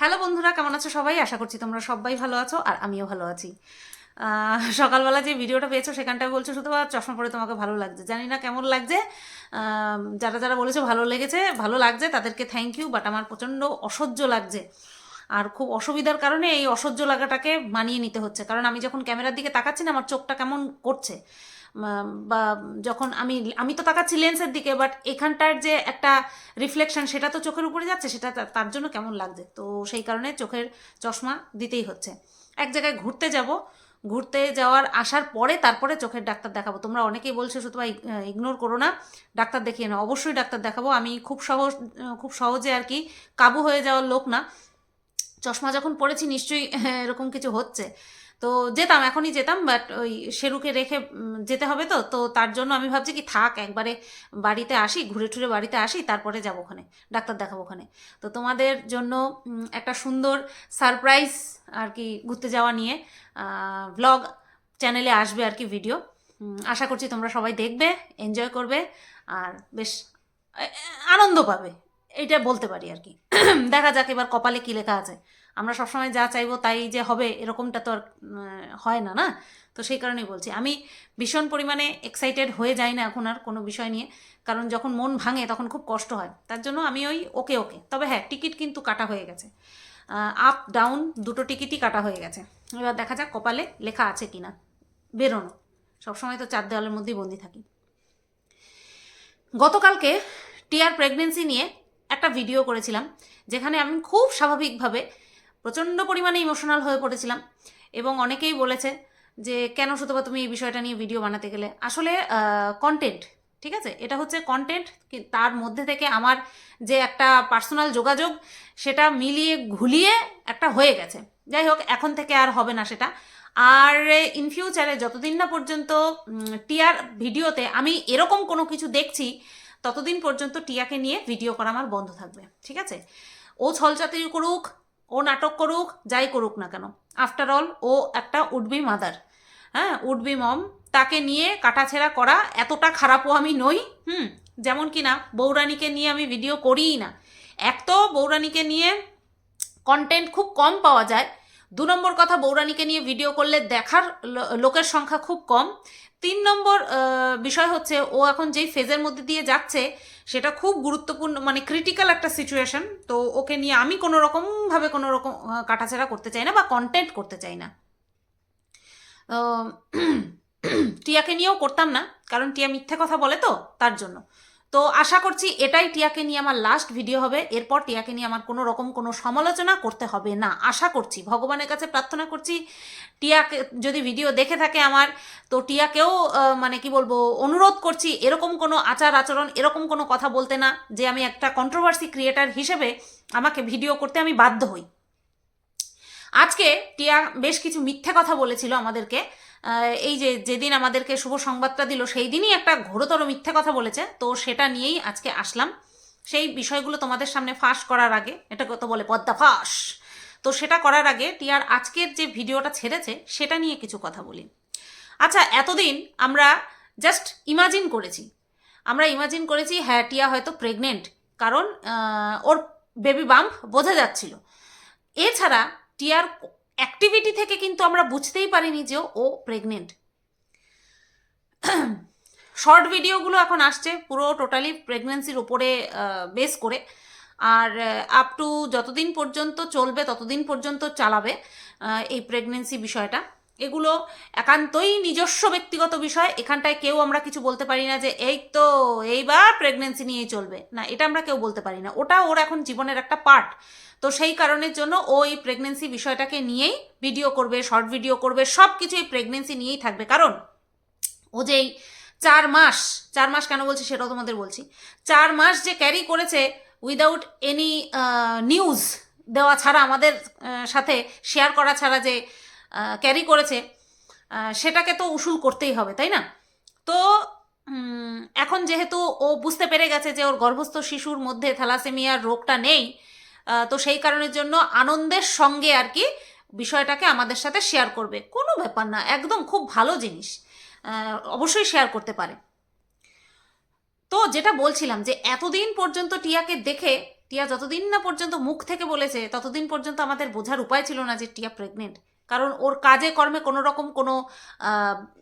Hello বন্ধুরা, কেমন আছো সবাই? আশা করছি তোমরা সবাই ভালো আছো আর আমিও ভালো আছি। সকালবেলা যে ভিডিওটা পেয়েছ সেখানটায় বলছো শুধু আর চশমা পরে তোমাকে ভালো লাগছে। জানি না কেমন লাগছে। যারা যারা বলেছ ভালো লেগেছে, ভালো লাগছে, তাদেরকে থ্যাংক ইউ বাট আমার প্রচণ্ড অসহ্য লাগছে। আর খুব অসুবিধার কারণে এই অসহ্য লাগাটাকে মানিয়ে নিতে হচ্ছে। কারণ আমি যখন ক্যামেরার দিকে তাকাচ্ছি না, আমার চোখটা কেমন করছে। বা যখন আমি আমি তো তাকাচ্ছি লেন্সের দিকে বাট এখানটার যে একটা রিফ্লেকশন সেটা তো চোখের উপরে যাচ্ছে, সেটা তার জন্য কেমন লাগছে? তো সেই কারণে চোখের চশমা দিতেই হচ্ছে। এক জায়গায় ঘুরতে যাব, ঘুরতে যাওয়ার আসার পরে তারপরে চোখের ডাক্তার দেখাবো। তোমরা অনেকেই বলছো শুধু ইগনোর করো না, ডাক্তার দেখিয়ে নাও। অবশ্যই ডাক্তার দেখাবো। আমি খুব সহজ, খুব সহজে আর কি কাবু হয়ে যাওয়ার লোক না। চশমা যখন পড়েছি নিশ্চয়ই এরকম কিছু হচ্ছে। তো যেতাম, এখনই যেতাম বাট ওই শেরুকে রেখে যেতে হবে তো তো তার জন্য আমি ভাবছি কি থাক, একবারে বাড়িতে আসি, ঘুরে টুরে বাড়িতে আসি, তারপরে যাব ওখানে, ডাক্তার দেখাবো ওখানে। তো তোমাদের জন্য একটা সুন্দর সারপ্রাইজ আর কি ঘুরতে যাওয়া নিয়ে ব্লগ চ্যানেলে আসবে আর কি ভিডিও আশা করছি তোমরা সবাই দেখবে এনজয় করবে, আর বেশ আনন্দ পাবে। এইটা বলতে পারি আর কি। দেখা যাক এবার কপালে কী লেখা আছে। আমরা সবসময় যা চাইব তাই যে হবে, এরকমটা তো আর হয় না না? তো সেই কারণেই বলছি। আমি ভীষণ পরিমাণে এক্সাইটেড হয়ে যাই না এখন আর কোনো বিষয় নিয়ে। কারণ যখন মন ভাঙে তখন খুব কষ্ট হয়। তার জন্য আমি ওই ওকে ওকে। তবে হ্যাঁ টিকিট কিন্তু কাটা হয়ে গেছে। আপ ডাউন দুটো টিকিটই কাটা হয়ে গেছে। এবার দেখা যাক কপালে লেখা আছে কিনা বেরোনো। সবসময় তো চার দেওয়ালের মধ্যেই বন্দি থাকি। গতকালকে টিয়ার প্রেগনেন্সি নিয়ে একটা ভিডিও করেছিলাম, যেখানে আমি খুব স্বাভাবিকভাবে প্রচণ্ড পরিমাণে ইমোশনাল হয়ে পড়েছিলাম। এবং অনেকেই বলেছে যে, কেন সুতবা তুমি এই বিষয়টা নিয়ে ভিডিও বানাতে গেলে? আসলে কন্টেন্ট ঠিক আছে? এটা হচ্ছে কন্টেন্ট তার মধ্যে থেকে আমার যে একটা পার্সোনাল যোগাযোগ, সেটা মিলিয়ে ঘুলিয়ে একটা হয়ে গেছে। যাই হোক, এখন থেকে আর হবে না সেটা। আর ইন ফিউচারে যতদিন না পর্যন্ত টিয়ার ভিডিওতে আমি এরকম কোনো কিছু দেখছি ততদিন পর্যন্ত টিয়াকে নিয়ে ভিডিও করা আমার বন্ধ থাকবে, ঠিক আছে? ও ছলচাতুরি করুক, ও নাটক করুক, যাই করুক না কেন। আফটার অল ও একটা উডবি মাদার হ্যাঁ? উডবি মম তাকে নিয়ে কাটাছেড়া করা এতটা খারাপও আমি নই, হুম? যেমন কি না বৌরানীকে নিয়ে আমি ভিডিও করিই না। এক তো বৌরানীকে নিয়ে কন্টেন্ট খুব কম পাওয়া যায় দু নম্বর কথা, বৌরানীকে নিয়ে ভিডিও করলে দেখার লোকের সংখ্যা খুব কম। তিন নম্বর বিষয় হচ্ছে, ও এখন যেই ফেজের মধ্যে দিয়ে যাচ্ছে, সেটা খুব গুরুত্বপূর্ণ মানে ক্রিটিক্যাল একটা সিচুয়েশন তো ওকে নিয়ে আমি কোনো রকমভাবে কোনো রকম কাটাছেড়া করতে চাই না বা কন্টেন্ট করতে চাই না। টিয়াকে নিয়েও করতাম না, কারণ টিয়া মিথ্যে কথা বলে তো, তার জন্য। তো আশা করছি এটাই টিয়াকে নিয়ে আমার লাস্ট ভিডিও হবে। এরপর টিয়াকে নিয়ে আমার কোনো রকম কোনো সমালোচনা করতে হবে না। আশা করছি, ভগবানের কাছে প্রার্থনা করছি, টিয়াকে যদি ভিডিও দেখে থাকে আমার, তো টিয়াকেও মানে কি বলব, অনুরোধ করছি, এরকম কোনো আচার আচরণ, এরকম কোনো কথা বলতে না, যে আমি একটা কন্ট্রোভার্সি ক্রিয়েটার হিসেবে আমাকে ভিডিও করতে আমি বাধ্য হই। আজকে টিয়া বেশ কিছু মিথ্যে কথা বলেছিল আমাদেরকে এই যে যেদিন আমাদেরকে শুভ সংবাদটা দিল সেই দিনই একটা ঘোরতর মিথ্যে কথা বলেছে। তো সেটা নিয়েই আজকে আসলাম। সেই বিষয়গুলো তোমাদের সামনে ফাঁস করার আগে এটা কত বলে পদ্মা ফাঁস। তো সেটা করার আগে টিয়ার আজকের যে ভিডিওটা ছেড়েছে, সেটা নিয়ে কিছু কথা বলি। আচ্ছা এতদিন আমরা জাস্ট ইমাজিন করেছি। আমরা ইমাজিন করেছি হ্যাঁ টিয়া হয়তো প্রেগনেন্ট কারণ ওর বেবি বাম্প বোঝা যাচ্ছিল। এছাড়া টিয়ার অ্যাক্টিভিটি থেকে কিন্তু আমরা বুঝতেই পারিনি যে ও প্রেগনেন্ট শর্ট ভিডিওগুলো এখন আসছে, পুরো টোটালি প্রেগনেন্সির ওপরে বেস করে। আর আপ টু যতদিন পর্যন্ত চলবে, ততদিন পর্যন্ত চালাবে এই প্রেগনেন্সি বিষয়টা। এগুলো একান্তই নিজস্ব ব্যক্তিগত বিষয়। এখানটায় কেউ আমরা কিছু বলতে পারি না যে, এই তো, এইবার প্রেগনেন্সি নিয়েই চলবে। না, এটা আমরা কেউ বলতে পারি না। ওটা ওর এখন জীবনের একটা পার্ট তো সেই কারণের জন্য ও এই প্রেগনেন্সি বিষয়টাকে নিয়েই ভিডিও করবে শর্ট ভিডিও করবে সব কিছু এই প্রেগনেন্সি নিয়েই থাকবে। কারণ ও যেই চার মাস চার মাস কেন বলছি সেটাও তোমাদের বলছি। চার মাস যে ক্যারি করেছে উইদাউট এনি নিউজ দেওয়া ছাড়া, আমাদের সাথে শেয়ার করা ছাড়া যে ক্যারি করেছে সেটাকে তো উসুল করতেই হবে, তাই না? তো এখন যেহেতু ও বুঝতে পেরে গেছে যে ওর গর্ভস্থ শিশুর মধ্যে থ্যালাসেমিয়ার রোগটা নেই তো সেই কারণের জন্য আনন্দের সঙ্গে আর কি বিষয়টাকে আমাদের সাথে শেয়ার করবে। কোনো ব্যাপার না, একদম খুব ভালো জিনিস অবশ্যই শেয়ার করতে পারে। তো যেটা বলছিলাম যে, এতদিন পর্যন্ত টিয়াকে দেখে, টিয়া যতদিন না পর্যন্ত মুখ থেকে বলেছে, ততদিন পর্যন্ত আমাদের বোঝার উপায় ছিল না যে টিয়া প্রেগনেন্ট কারণ ওর কাজে কর্মে কোনো রকম কোনো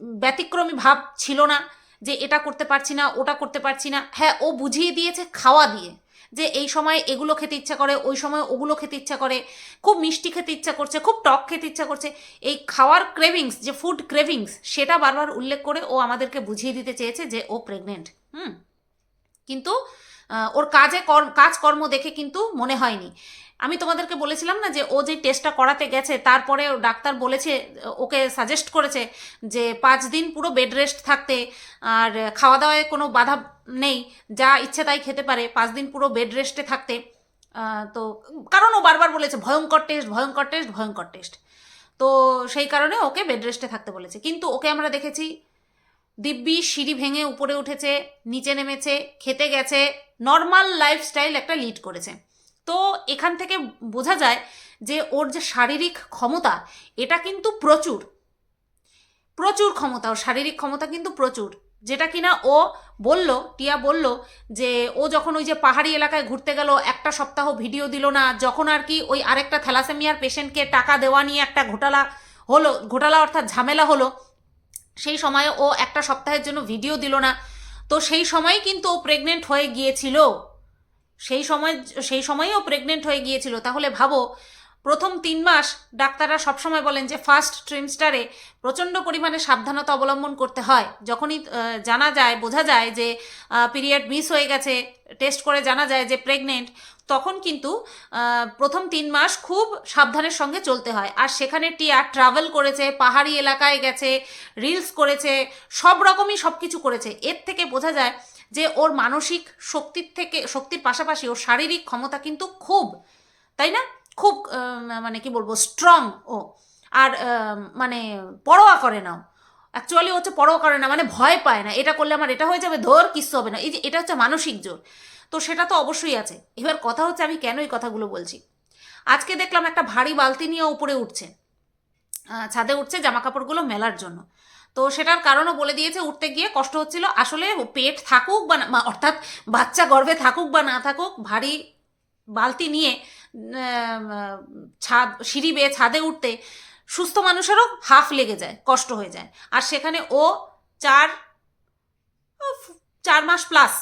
ব্যতিক্রমী ভাব ছিল না যে এটা করতে পারছি না, ওটা করতে পারছি না। হ্যাঁ ও বুঝিয়ে দিয়েছে খাওয়া দিয়ে যে এই সময় এগুলো খেতে ইচ্ছা করে, ওই সময় ওগুলো খেতে ইচ্ছা করে, খুব মিষ্টি খেতে ইচ্ছা করছে, খুব টক খেতে ইচ্ছা করছে। এই খাওয়ার ক্রেভিংস যে ফুড ক্রেভিংস সেটা বারবার উল্লেখ করে ও আমাদেরকে বুঝিয়ে দিতে চেয়েছে যে ও প্রেগনেন্ট হুম। কিন্তু ওর কাজে কর- কাজকর্ম দেখে কিন্তু মনে হয়নি। আমি তোমাদেরকে বলেছিলাম না যে ও যে টেস্টটা করাতে গেছে তারপরে ডাক্তার বলেছে, ওকে সাজেস্ট করেছে যে পাঁচ দিন পুরো বেড রেস্ট থাকতে, আর খাওয়া দাওয়ায় কোনো বাধা নেই, যা ইচ্ছে তাই খেতে পারে, পাঁচ দিন পুরো বেড রেস্টে থাকতে। তো কারণ ও বারবার বলেছে, ভয়ঙ্কর টেস্ট ভয়ঙ্কর টেস্ট ভয়ঙ্কর টেস্ট তো সেই কারণে ওকে বেড রেস্টে থাকতে বলেছে। কিন্তু ওকে আমরা দেখেছি, দিব্যি সিঁড়ি ভেঙে উপরে উঠেছে, নিচে নেমেছে, খেতে গেছে নর্মাল লাইফস্টাইল একটা লিড করেছে। তো এখান থেকে বোঝা যায় যে ওর যে শারীরিক ক্ষমতা, এটা কিন্তু প্রচুর। প্রচুর ক্ষমতা, ওর শারীরিক ক্ষমতা কিন্তু প্রচুর। যেটা কিনা ও বলল, টিয়া বলল যে ও যখন ওই যে পাহাড়ি এলাকায় ঘুরতে গেল, একটা সপ্তাহ ভিডিও দিল না, যখন আর কি ওই আরেকটা থ্যালাসেমিয়ার পেশেন্টকে টাকা দেওয়া নিয়ে একটা ঘোটালা হলো, ঘোটালা অর্থাৎ ঝামেলা হলো, সেই সময়ে ও একটা সপ্তাহের জন্য ভিডিও দিল না। তো সেই সময় কিন্তু ও প্রেগনেন্ট হয়ে গিয়েছিল। সেই সময়, সেই সময়েও প্রেগনেন্ট হয়ে গিয়েছিল। তাহলে ভাবো, প্রথম তিন মাস ডাক্তাররা সবসময় বলেন যে ফার্স্ট ট্রিমস্টারে প্রচণ্ড পরিমাণে সাবধানতা অবলম্বন করতে হয়। যখনই জানা যায়, বোঝা যায় যে পিরিয়ড মিস হয়ে গেছে টেস্ট করে জানা যায় যে প্রেগনেন্ট তখন কিন্তু প্রথম তিন মাস খুব সাবধানের সঙ্গে চলতে হয়। আর সেখানে টিয়া ট্রাভেল করেছে, পাহাড়ি এলাকায় গেছে রিলস করেছে, সব রকমই সব কিছু করেছে। এর থেকে বোঝা যায় যে ওর মানসিক শক্তির থেকে, শক্তির পাশাপাশি ওর শারীরিক ক্ষমতা কিন্তু খুব, তাই না? খুব মানে কি বলব স্ট্রং ও। আর মানে পরোয়া করে না অ্যাকচুয়ালি হচ্ছে পরোয়া করে না মানে ভয় পায় না। এটা করলে আমার এটা হয়ে যাবে, ধর কিচ্ছু হবে না। এই যে এটা হচ্ছে মানসিক জোর। তো সেটা তো অবশ্যই আছে। এবার কথা হচ্ছে আমি কেন এই কথাগুলো বলছি? আজকে দেখলাম একটা ভারী বালতি নিয়ে উপরে উঠছে। ছাদে উঠছে জামা কাপড়গুলো মেলার জন্য। তো সেটার কারণও বলে দিয়েছে, উঠতে গিয়ে কষ্ট হচ্ছিল। আসলে পেট থাকুক বা না, অর্থাৎ বাচ্চা গর্ভে থাকুক বা না থাকুক, ভারী বালতি নিয়ে ছাদ, সিঁড়ি বেয়ে ছাদে উঠতে সুস্থ মানুষেরও হাফ লেগে যায়, কষ্ট হয়ে যায়। আর সেখানে ও চার চার মাস প্লাস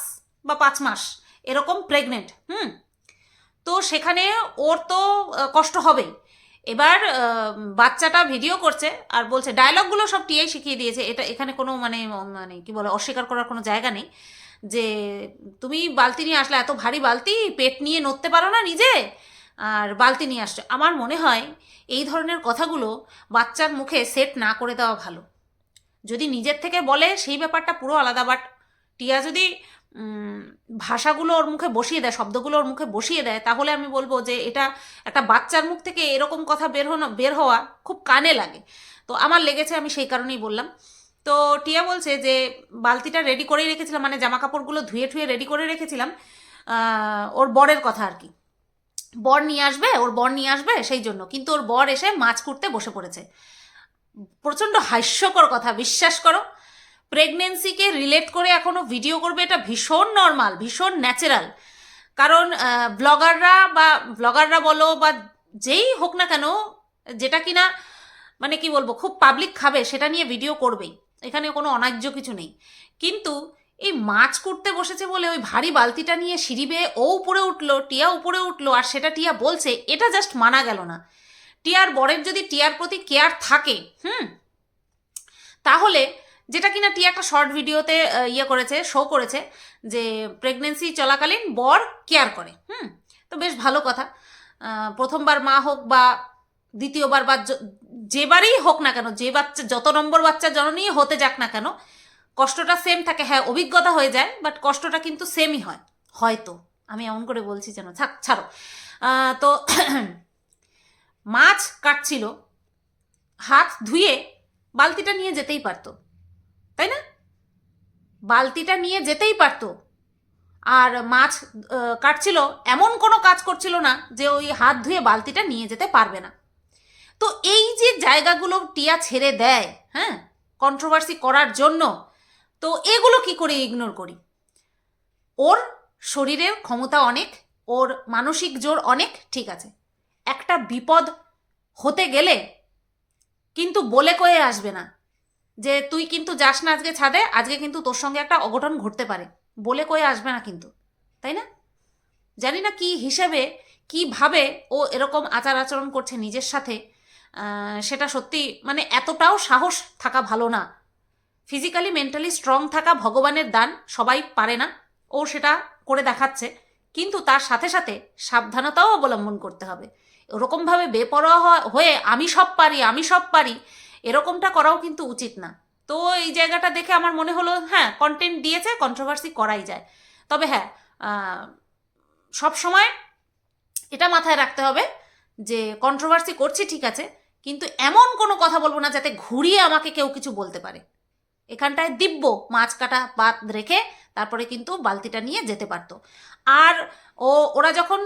বা পাঁচ মাস এরকম প্রেগনেন্ট হুম? তো সেখানে ওর তো কষ্ট হবেই। এবার বাচ্চাটা ভিডিও করছে আর বলছে ডায়লগগুলো সব টিয়াই শিখিয়ে দিয়েছে। এটা এখানে কোনো মানে মানে কি বলে, অস্বীকার করার কোনো জায়গা নেই। যে তুমি বালতি নিয়ে আসলে এত ভারী বালতি, পেট নিয়ে নড়তে পারো না নিজে? আর বালতি নিয়ে আসছো। আমার মনে হয় এই ধরনের কথাগুলো বাচ্চার মুখে সেট না করে দেওয়া ভালো। যদি নিজের থেকে বলে, সেই ব্যাপারটা পুরো আলাদা বাট টিয়া যদি ভাষাগুলো ওর মুখে বসিয়ে দেয়, শব্দগুলো ওর মুখে বসিয়ে দেয়, তাহলে আমি বলব যে এটা একটা বাচ্চার মুখ থেকে এরকম কথা বের হনো, বের হওয়া খুব কানে লাগে। তো আমার লেগেছে, আমি সেই কারণেই বললাম। তো টিয়া বলছে যে বালতিটা রেডি করেই রেখেছিলাম মানে জামা কাপড়গুলো ধুয়ে ঠুয়ে রেডি করে রেখেছিলাম ওর বরের কথা আর কি। বর নিয়ে আসবে, ওর বর নিয়ে আসবে সেই জন্য, কিন্তু ওর বর এসে মাছ কুটতে বসে পড়েছে। প্রচণ্ড হাস্যকর কথা, বিশ্বাস করো। প্রেগনেন্সিকে রিলেট করে এখনও ভিডিও করবে, এটা ভীষণ নর্মাল ভীষণ ন্যাচারাল কারণ ব্লগাররা বা ব্লগাররা বলো বা যেই হোক না কেন, যেটা কিনা মানে কি বলব, খুব পাবলিক খাবে, সেটা নিয়ে ভিডিও করবেই। এখানে কোনো অন্যায্য কিছু নেই। কিন্তু এই মাছ করতে বসেছে বলে ওই ভারী বালতিটা নিয়ে সিঁড়ি বেয়ে ও উপরে উঠল, টিয়া উপরে উঠল, আর সেটা টিয়া বলছে, এটা জাস্ট মানা গেল না। টিয়ার বরের যদি টিয়ার প্রতি কেয়ার থাকে, হুম, তাহলে যেটা কিনা টিয়া একটা শর্ট ভিডিওতে ইয়ে করেছে শো করেছে, যে প্রেগনেন্সি চলাকালীন বর কেয়ার করে, হুম? তো বেশ ভালো কথা। প্রথমবার মা হোক বা দ্বিতীয়বার বা যেবারই হোক না কেন, যে বাচ্চা, যত নম্বর বাচ্চা জননী হতে যাক না কেন, কষ্টটা সেম থাকে। হ্যাঁ অভিজ্ঞতা হয়ে যায় বাট কষ্টটা কিন্তু সেমই হয়, হয়তো। আমি এমন করে বলছি যেন থাক ছাড়ো। তো মাছ কাটছিল, হাত ধুয়ে বালতিটা নিয়ে যেতেই পারতো। তাই না? বালতিটা নিয়ে যেতেই পারতো। আর মাছ কাটছিল, এমন কোনো কাজ করছিল না যে ওই হাত ধুয়ে বালতিটা নিয়ে যেতে পারবে না। তো এই যে জায়গাগুলো টিয়া ছেড়ে দেয় হ্যাঁ কন্ট্রোভার্সি করার জন্য, তো এগুলো কি করে ইগনোর করি? ওর শরীরের ক্ষমতা অনেক, ওর মানসিক জোর অনেক, ঠিক আছে। একটা বিপদ হতে গেলে কিন্তু বলে কয়ে আসবে না। যে তুই কিন্তু যাস না আজকে ছাদে, আজকে কিন্তু তোর সঙ্গে একটা অঘটন ঘটতে পারে। বলে কয়ে আসবে না কিন্তু, তাই না? জানি না কি হিসেবে কীভাবে ও এরকম আচার আচরণ করছে নিজের সাথে সেটা সত্যি মানে এতটাও সাহস থাকা ভালো না। ফিজিক্যালি, মেন্টালি স্ট্রং থাকা ভগবানের দান সবাই পারে না, ও সেটা করে দেখাচ্ছে। কিন্তু তার সাথে সাথে সাবধানতাও অবলম্বন করতে হবে। ওরকমভাবে বেপরোয়া হয়ে আমি সব পারি, আমি সব পারি এরকমটা করাও কিন্তু উচিত না। তো এই জায়গাটা দেখে আমার মনে হলো হ্যাঁ কন্টেন্ট দিয়েছে কন্ট্রোভার্সি করাই যায়। তবে হ্যাঁ সব সময় এটা মাথায় রাখতে হবে যে কন্ট্রোভার্সি করছি, ঠিক আছে, কিন্তু এমন কোনো কথা বলব না যাতে ঘুরিয়ে আমাকে কেউ কিছু বলতে পারে। এখানটায় দিব্য মাছ কাটা বাদ রেখে তারপরে কিন্তু বালতিটা নিয়ে যেতে পারতো। আর ও, ওরা যখন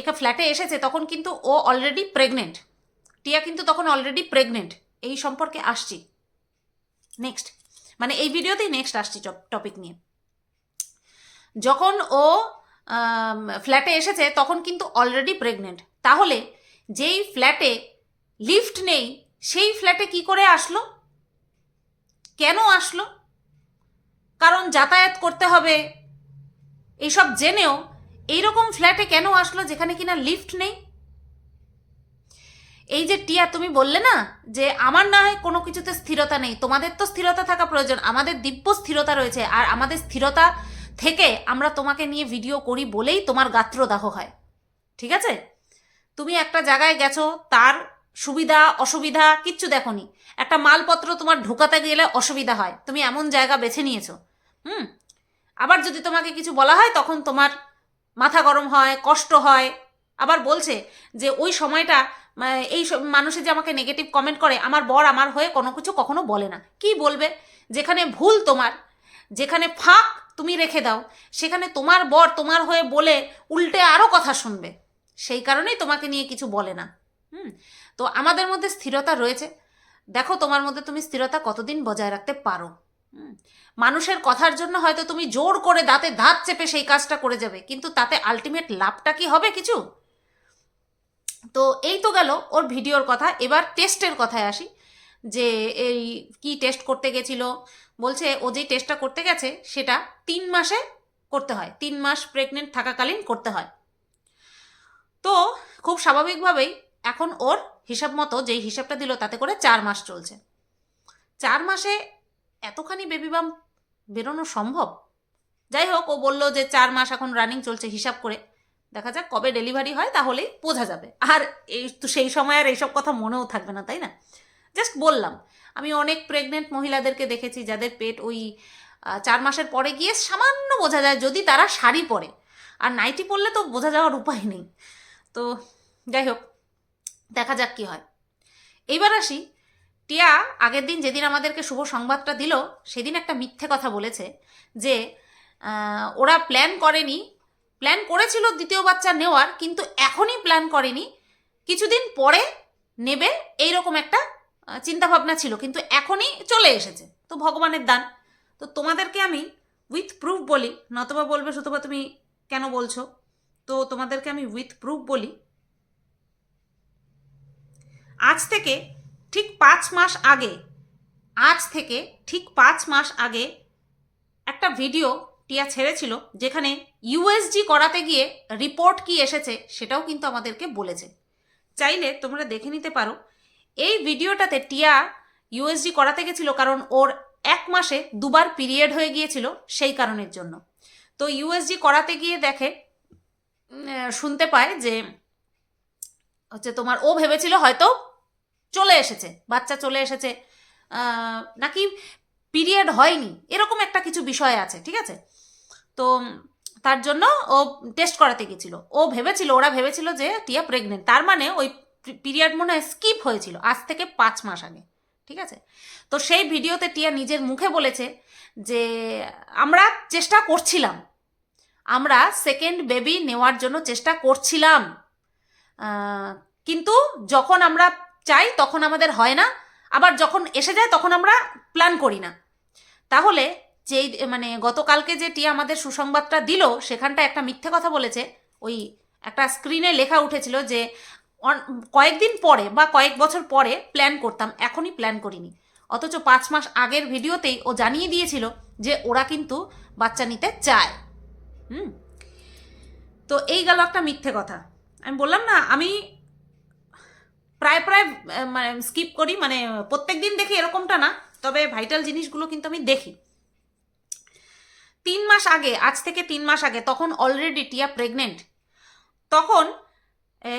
একে ফ্ল্যাটে এসেছে, তখন কিন্তু ও অলরেডি প্রেগনেন্ট টিয়া কিন্তু তখন অলরেডি প্রেগনেন্ট এই সম্পর্কে আসছি। নেক্সট মানে এই ভিডিওতেই নেক্সট আসছি টপিক নিয়ে। যখন ও ফ্ল্যাটে এসেছে, তখন কিন্তু অলরেডি প্রেগনেন্ট তাহলে যেই ফ্ল্যাটে লিফট নেই, সেই ফ্ল্যাটে কি করে আসলো? কেন আসলো? কারণ যাতায়াত করতে হবে। এইসব জেনেও এইরকম ফ্ল্যাটে কেন আসলো, যেখানে কিনা লিফট নেই? এই যে টিয়া, তুমি বললে না যে আমার না হয় কোনো কিছুতে স্থিরতা নেই। তোমাদের তো স্থিরতা থাকা প্রয়োজন। আমাদের দিব্য স্থিরতা রয়েছে আর আমাদের স্থিরতা থেকে আমরা তোমাকে নিয়ে ভিডিও করি বলেই তোমার গাত্রদাহ হয়। ঠিক আছে? তুমি একটা জায়গায় গেছো, তার সুবিধা, অসুবিধা কিচ্ছু দেখোনি। একটা মালপত্র তোমার ঢোকাতে গেলে অসুবিধা হয়। তুমি এমন জায়গা বেছে নিয়েছো। হুম? আবার যদি তোমাকে কিছু বলা হয়, তখন তোমার মাথা গরম হয়, কষ্ট হয় আবার বলছে যে ওই সময়টা আহ, এই মানুষে যে আমাকে নেগেটিভ কমেন্ট করে আমার বর আমার হয়ে কোনো কিছু কখনো বলে না। কি বলবে? যেখানে ভুল তোমার যেখানে ফাঁক তুমি রেখে দাও সেখানে তোমার বর তোমার হয়ে বলে উল্টে আরও কথা শুনবে। সেই কারণেই তোমাকে নিয়ে কিছু বলে না। হুম? তো আমাদের মধ্যে স্থিরতা রয়েছে। দেখো তোমার মধ্যে তুমি স্থিরতা কতদিন বজায় রাখতে পারো। মানুষের কথার জন্য হয়তো তুমি জোর করে দাঁতে দাঁত চেপে সেই কাজটা করে যাবে কিন্তু তাতে আলটিমেট লাভটা কি হবে কিছু? তো এই তো গেল ওর ভিডিওর কথা। এবার টেস্টের কথায় আসি। যে এই কি টেস্ট করতে গেছিল? বলছে ও যে টেস্টটা করতে গেছে, সেটা তিন মাসে করতে হয়। তিন মাস প্রেগনেন্ট থাকাকালীন করতে হয়। তো খুব স্বাভাবিকভাবেই এখন ওর হিসাব মতো যেই হিসাবটা দিল, তাতে করে চার মাস চলছে। চার মাসে এতখানি বেবি বাম বেরোনো সম্ভব? যাই হোক, ও বলল যে চার মাস এখন রানিং চলছে হিসাব করে। দেখা যাক কবে ডেলিভারি হয়, তাহলেই বোঝা যাবে। আর এই তো সেই সময় আর এইসব কথা মনেও থাকবে না, তাই না? জাস্ট বললাম, আমি অনেক প্রেগনেন্ট মহিলাদেরকে দেখেছি যাদের পেট ওই চার মাসের পরে গিয়ে সামান্য বোঝা যায় যদি তারা শাড়ি পরে। আর নাইটি পরলে তো বোঝা যাওয়ার উপায় নেই। তো যাই হোক, দেখা যাক কি হয়। এইবার আসি। টিয়া আগের দিন যেদিন আমাদেরকে শুভ সংবাদটা দিল, সেদিন একটা মিথ্যে কথা বলেছে যে ওরা প্ল্যান করেনি প্ল্যান করেছিল দ্বিতীয় বাচ্চা নেওয়ার, কিন্তু এখনই প্ল্যান করেনি। কিছুদিন পরে নেবে, এইরকম একটা চিন্তাভাবনা ছিল, কিন্তু এখনই চলে এসেছে। তো ভগবানের দান। তো তোমাদেরকে আমি উইথ প্রুফ বলি, নতবা বলবে, সুতবা তুমি কেন বলছো? তো তোমাদেরকে আমি উইথ প্রুফ বলি। আজ থেকে ঠিক পাঁচ মাস আগে, আজ থেকে ঠিক পাঁচ মাস আগে একটা ভিডিও টিয়া ছেড়েছিল, যেখানে ইউএসজি করাতে গিয়ে রিপোর্ট কি এসেছে সেটাও কিন্তু আমাদেরকে বলেছে। চাইলে তোমরা দেখে নিতে পারো, এই ভিডিওটাতে টিয়া ইউএসজি করাতে গেছিল কারণ ওর এক মাসে দুবার পিরিয়ড হয়ে গিয়েছিল সেই কারণের জন্য। তো ইউএসজি করাতে গিয়ে দেখে শুনতে পায় যে, হচ্ছে তোমার ও ভেবেছিল হয়তো চলে এসেছে, বাচ্চা চলে এসেছে নাকি পিরিয়ড হয়নি, এরকম একটা কিছু বিষয় আছে, ঠিক আছে? তো তার জন্য ও টেস্ট করাতে গেছিল। ও ভেবেছিল, ওরা ভেবেছিল যে টিয়া প্রেগনেন্ট তার মানে ওই পিরিয়ড মনে হয় স্কিপ হয়েছিল, আজ থেকে পাঁচ মাস আগে। ঠিক আছে? তো সেই ভিডিওতে টিয়া নিজের মুখে বলেছে যে, আমরা চেষ্টা করছিলাম। আমরা সেকেন্ড বেবি নেওয়ার জন্য চেষ্টা করছিলাম। কিন্তু যখন আমরা চাই, তখন আমাদের হয় না। আবার যখন এসে যায়, তখন আমরা প্ল্যান করি না। তাহলে যেই মানে গতকালকে যে টিয়া আমাদের সুসংবাদটা দিল, সেখানটা একটা মিথ্যে কথা বলেছে। ওই একটা স্ক্রিনে লেখা উঠেছিল যে কয়েকদিন পরে বা কয়েক বছর পরে প্ল্যান করতাম, এখনই প্ল্যান করিনি। অথচ পাঁচ মাস আগের ভিডিওতেই ও জানিয়ে দিয়েছিল যে, ওরা কিন্তু বাচ্চা নিতে চায়। হুম? তো এই গেল একটা মিথ্যে কথা। আমি বললাম না, আমি প্রায় প্রায় মানে স্কিপ করি মানে প্রত্যেক দিন দেখি এরকমটা না, তবে ভাইটাল জিনিসগুলো কিন্তু আমি দেখি। তিন মাস আগে, আজ থেকে তিন মাস আগে, তখন অলরেডি টিয়া প্রেগনেন্ট তখন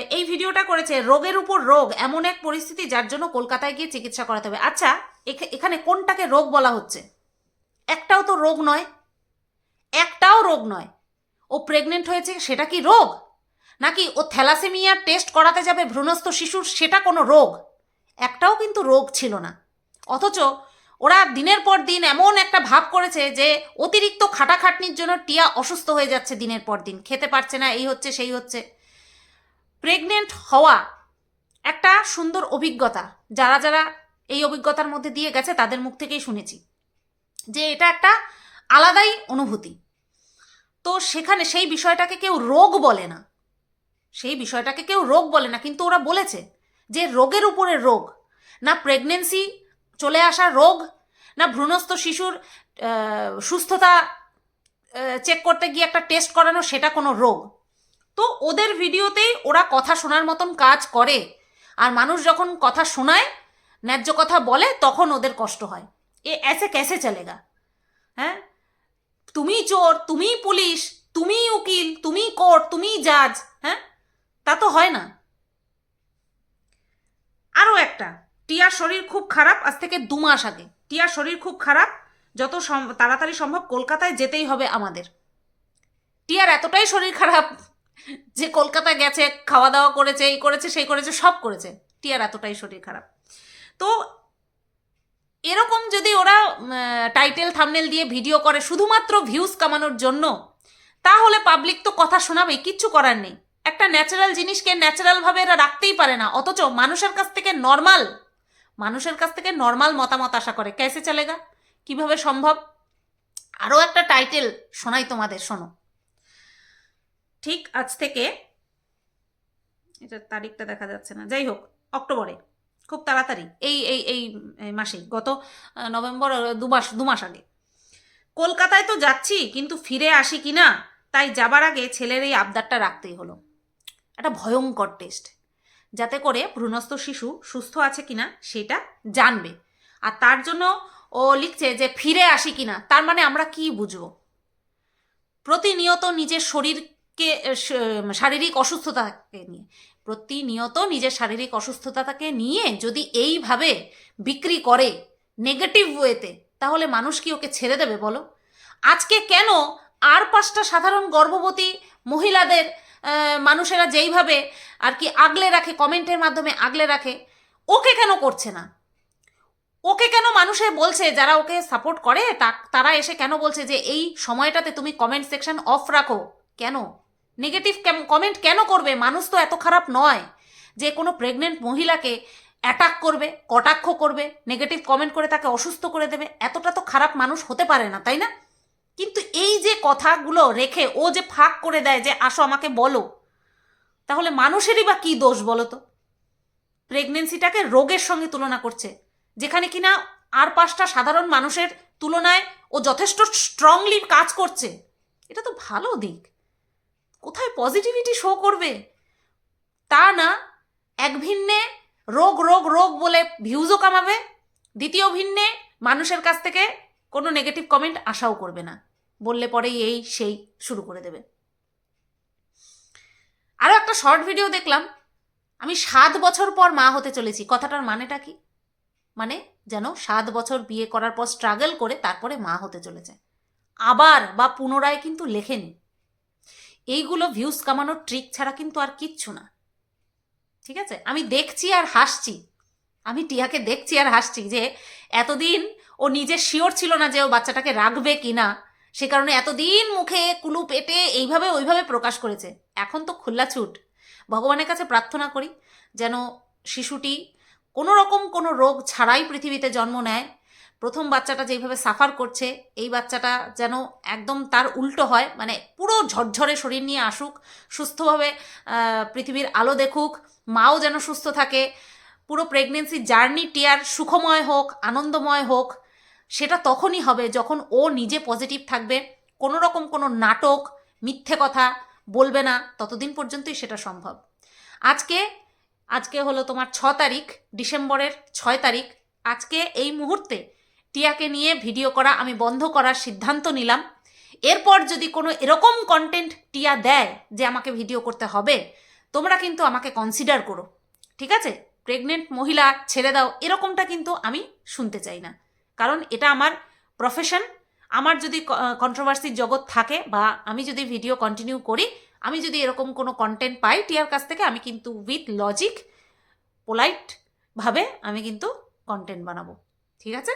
এই ভিডিওটা করেছে, রোগের উপর রোগ, এমন এক পরিস্থিতি যার জন্য কলকাতায় গিয়ে চিকিৎসা করাতে হবে। আচ্ছা এখা- এখানে কোনটাকে রোগ বলা হচ্ছে? একটাও তো রোগ নয়। একটাও রোগ নয়। ও প্রেগনেন্ট হয়েছে, সেটা কি রোগ? নাকি ও থ্যালাসেমিয়ার টেস্ট করাতে যাবে ভ্রূণস্থ শিশুর, সেটা কোনো রোগ? একটাও কিন্তু রোগ ছিল না। অথচ ওরা দিনের পর দিন এমন একটা ভাব করেছে যে অতিরিক্ত খাটাখাটনির জন্য টিয়া অসুস্থ হয়ে যাচ্ছে দিনের পর দিন। খেতে পারছে না, এই হচ্ছে, সেই হচ্ছে। প্রেগনেন্ট হওয়া একটা সুন্দর অভিজ্ঞতা। যারা যারা এই অভিজ্ঞতার মধ্যে দিয়ে গেছে, তাদের মুখ থেকেই শুনেছি যে এটা একটা আলাদাই অনুভূতি। তো সেখানে সেই বিষয়টাকে কেউ রোগ বলে না। সেই বিষয়টাকে কেউ রোগ বলে না, কিন্তু ওরা বলেছে যে রোগের উপরে রোগ। না প্রেগনেন্সি চলে আসা রোগ? না ভ্রূণস্থ শিশুর সুস্থতা চেক করতে গিয়ে একটা টেস্ট করানো সেটা কোনো রোগ? তো ওদের ভিডিওতেই ওরা কথা শোনার মতন কাজ করে। আর মানুষ যখন কথা শোনায়, ন্যায্য কথা বলে, তখন ওদের কষ্ট হয়। এ এসে ক্যাসে চলেগা হ্যাঁ? তুমি চোর তুমি পুলিশ তুমি উকিল তুমি কোর্ট তুমি জাজ হ্যাঁ? তা তো হয় না। আরও একটা। টিয়ার শরীর খুব খারাপ আজ থেকে দু মাস আগে। টিয়ার শরীর খুব খারাপ, যত তাড়াতাড়ি সম্ভব কলকাতায় যেতেই হবে আমাদের। টিয়ার এতটাই শরীর খারাপ যে কলকাতায় গেছে খাওয়া দাওয়া করেছে, এই করেছে, সেই করেছে, সব করেছে। টিয়ার এতটাই শরীর খারাপ। তো এরকম যদি ওরা টাইটেল থামনেল দিয়ে ভিডিও করে শুধুমাত্র ভিউজ কামানোর জন্য, তাহলে পাবলিক তো কথা শোনাবেই, কিচ্ছু করার নেই। একটা ন্যাচারাল জিনিসকে ন্যাচারালভাবে এরা রাখতেই পারে না, অথচ মানুষের কাছ থেকে নর্মাল মানুষের কাছ থেকে নর্মাল মতামত আশা করে। ক্যাসে চলেগা? কীভাবে সম্ভব? আরও একটা টাইটেল শোনাই তোমাদের শোনো। ঠিক আজ থেকে এটা তারিখটা দেখা যাচ্ছে না। যাই হোক অক্টোবরে খুব তাড়াতাড়ি এই এই এই মাসেই গত নভেম্বর আহ, দু মাস দু মাস আগে। কলকাতায় তো যাচ্ছি কিন্তু ফিরে আসি কি না তাই যাবার আগে ছেলের এই আবদারটা রাখতেই হলো। একটা ভয়ঙ্কর টেস্ট যাতে করে ভ্রূণস্থ শিশু সুস্থ আছে কিনা সেটা জানবে। আর তার জন্য ও লিখছে যে ফিরে আসি কিনা, তার মানে আমরা কি বুঝব? প্রতিনিয়ত নিজের শরীরকে শারীরিক অসুস্থতাকে নিয়ে, প্রতিনিয়ত নিজের শারীরিক অসুস্থতাকে নিয়ে যদি এইভাবে বিক্রি করে নেগেটিভ ওয়েতে, তাহলে মানুষ কি ওকে ছেড়ে দেবে বলো? আজকে কেন আর পাঁচটা সাধারণ গর্ভবতী মহিলাদের মানুষেরা যেইভাবে আর কি আগলে রাখে, কমেন্টের মাধ্যমে আগলে রাখে, ওকে কেন করছে না? ওকে কেন মানুষে বলছে, যারা ওকে সাপোর্ট করে তারা এসে কেন বলছে যে এই সময়টাতে তুমি কমেন্ট সেকশন অফ রাখো? কেন? নেগেটিভ কমেন্ট কেন করবে? মানুষ তো এত খারাপ নয় যে কোনো প্রেগনেন্ট মহিলাকে অ্যাটাক করবে, কটাক্ষ করবে নেগেটিভ কমেন্ট করে তাকে অসুস্থ করে দেবে, এতটা তো খারাপ মানুষ হতে পারে না, তাই না? কিন্তু এই যে কথাগুলো রেখে ও যে ফাঁক করে দেয় যে, আসো আমাকে বলো, তাহলে মানুষেরই বা কী দোষ বলো তো? প্রেগনেন্সিটাকে রোগের সঙ্গে তুলনা করছে, যেখানে কিনা আর পাঁচটা সাধারণ মানুষের তুলনায় ও যথেষ্ট স্ট্রংলি কাজ করছে। এটা তো ভালো দিক। কোথায় পজিটিভিটি শো করবে? তা না, এক ভিন্নে রোগ রোগ রোগ বলে ভিউজও কামাবে, দ্বিতীয় ভিন্নে মানুষের কাছ থেকে কোনো নেগেটিভ কমেন্ট আশাও করবে না। বললে পরেই এই সেই শুরু করে দেবে। আরও একটা শর্ট ভিডিও দেখলাম। আমি সাত বছর পর মা হতে চলেছি। কথাটার মানেটা কি? মানে যেন সাত বছর বিয়ে করার পর স্ট্রাগল করে তারপরে মা হতে চলেছে। আবার বা পুনরায় কিন্তু লেখেনি। এইগুলো ভিউজ কামানোর ট্রিক ছাড়া কিন্তু আর কিচ্ছু না। ঠিক আছে? আমি দেখছি আর হাসছি। আমি টিয়াকে দেখছি আর হাসছি যে, এতদিন ও নিজে শিওর ছিল না যে ও বাচ্চাটাকে রাখবে কি না সে কারণে এতদিন মুখে কুলু পেটে এইভাবে ওইভাবে প্রকাশ করেছে। এখন তো খোলা ছুট। ভগবানের কাছে প্রার্থনা করি যেন শিশুটি কোনো রকম কোনো রোগ ছাড়াই পৃথিবীতে জন্ম নেয়। প্রথম বাচ্চাটা যেইভাবে সাফার করছে, এই বাচ্চাটা যেন একদম তার উল্টো হয় মানে পুরো ঝরঝরে শরীর নিয়ে আসুক, সুস্থভাবে পৃথিবীর আলো দেখুক, মাও যেন সুস্থ থাকে। পুরো প্রেগনেন্সি জার্নি টিয়ার সুখময় হোক, আনন্দময় হোক সেটা তখনই হবে যখন ও নিজে পজিটিভ থাকবে। কোনো রকম কোনো নাটক, মিথ্যে কথা বলবে না, ততদিন পর্যন্তই সেটা সম্ভব। আজকে আজকে হলো তোমার ছ তারিখ, ডিসেম্বরের ছয় তারিখ। আজকে এই মুহূর্তে টিয়াকে নিয়ে ভিডিও করা, আমি বন্ধ করার সিদ্ধান্ত নিলাম। এরপর যদি কোনো এরকম কন্টেন্ট টিয়া দেয় যে আমাকে ভিডিও করতে হবে, তোমরা কিন্তু আমাকে কনসিডার করো। ঠিক আছে? প্রেগনেন্ট মহিলা ছেড়ে দাও, এরকমটা কিন্তু আমি শুনতে চাই না। কারণ এটা আমার প্রফেশন আমার যদি কন্ট্রোভার্সির জগৎ থাকে বা আমি যদি ভিডিও কন্টিনিউ করি, আমি যদি এরকম কোনো কন্টেন্ট পাই টিয়ার কাছ থেকে, আমি কিন্তু উইথ লজিক পোলাইটভাবে আমি কিন্তু কন্টেন্ট বানাবো। ঠিক আছে?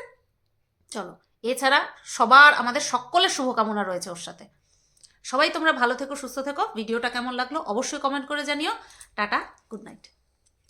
চলো, এছাড়া সবার, আমাদের সকলের শুভকামনা রয়েছে ওর সাথে। সবাই তোমরা ভালো থেকো, সুস্থ থেকো। ভিডিওটা কেমন লাগল অবশ্যই কমেন্ট করে জানিও। Tata good night